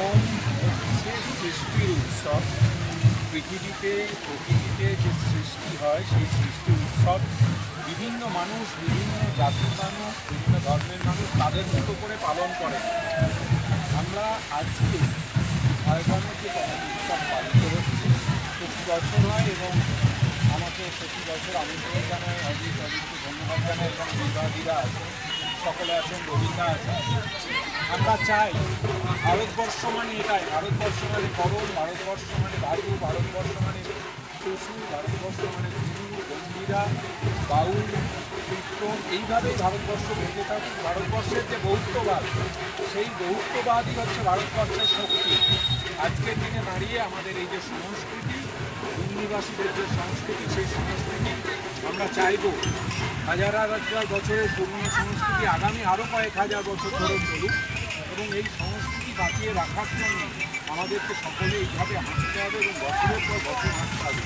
করম হচ্ছে সৃষ্টির উৎসব পৃথিবীতে, প্রকৃতিতে যে সৃষ্টি হয়, সেই সৃষ্টি উৎসব, বিভিন্ন মানুষ, বিভিন্ন জাতির মানুষ, বিভিন্ন ধর্মের মানুষ তাদের মতো করে পালন করে। আমরা আজকে ঝাড়গ্রামে যে করম উৎসব পালিত হচ্ছে, প্রতি বছর হয় এবং আমাকে প্রতি বছর আমন্ত্রণ জানায়, অজিত, অজিতকে ধন্যবাদ জানায় এবং বিবাদীরা আছে। সকলে আছেন, রবীন্দ্র আছেন আমরা চাই ভারতবর্ষ মানে এটাই, ভারতবর্ষ মানে করণ ভারতবর্ষ মানে বায়ু ভারতবর্ষ মানে পশু ভারতবর্ষ মানে গুরু গম্ভীরা বাউল, কীর্তন, এইভাবেই ভারতবর্ষ বেঁচে থাকুক। ভারতবর্ষের যে বহুত্ববাদ সেই বহুত্ববাদই হচ্ছে ভারতবর্ষের শক্তি। আজকের দিনে দাঁড়িয়ে আমাদের এই যে সংস্কৃতি ভূমিবাসীদের যে সংস্কৃতি, সেই সংস্কৃতি আমরা চাইব হাজার হাজার বছরের পুরনো সংস্কৃতি আগামী আরও কয়েক হাজার বছর ধরে চলুক এবং এই সংস্কৃতি বাঁচিয়ে রাখার জন্য আমাদেরকে সকলে এইভাবে হাঁটতে হবে এবং বছরের পর বছর হাঁটতে হবে।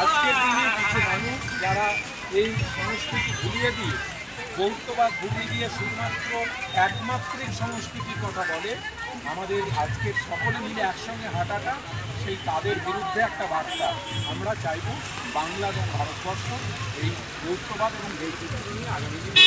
আজকের দিনে কিছু মানুষ যারা এই সংস্কৃতি ভুলিয়ে দিয়ে বৌদ্ধবাদ ভূমি দিয়ে শুধুমাত্র একমাত্রিক সংস্কৃতির কথা বলে, আমাদের আজকে সকলে মিলে একসঙ্গে হাঁটাটা সেই তাদের বিরুদ্ধে একটা বার্তা আমরা চাইব বাংলা এবং ভারতবর্ষ এই বৌদ্ধবাদ এবং বৈচিত্র্য নিয়ে আগামী দিনে।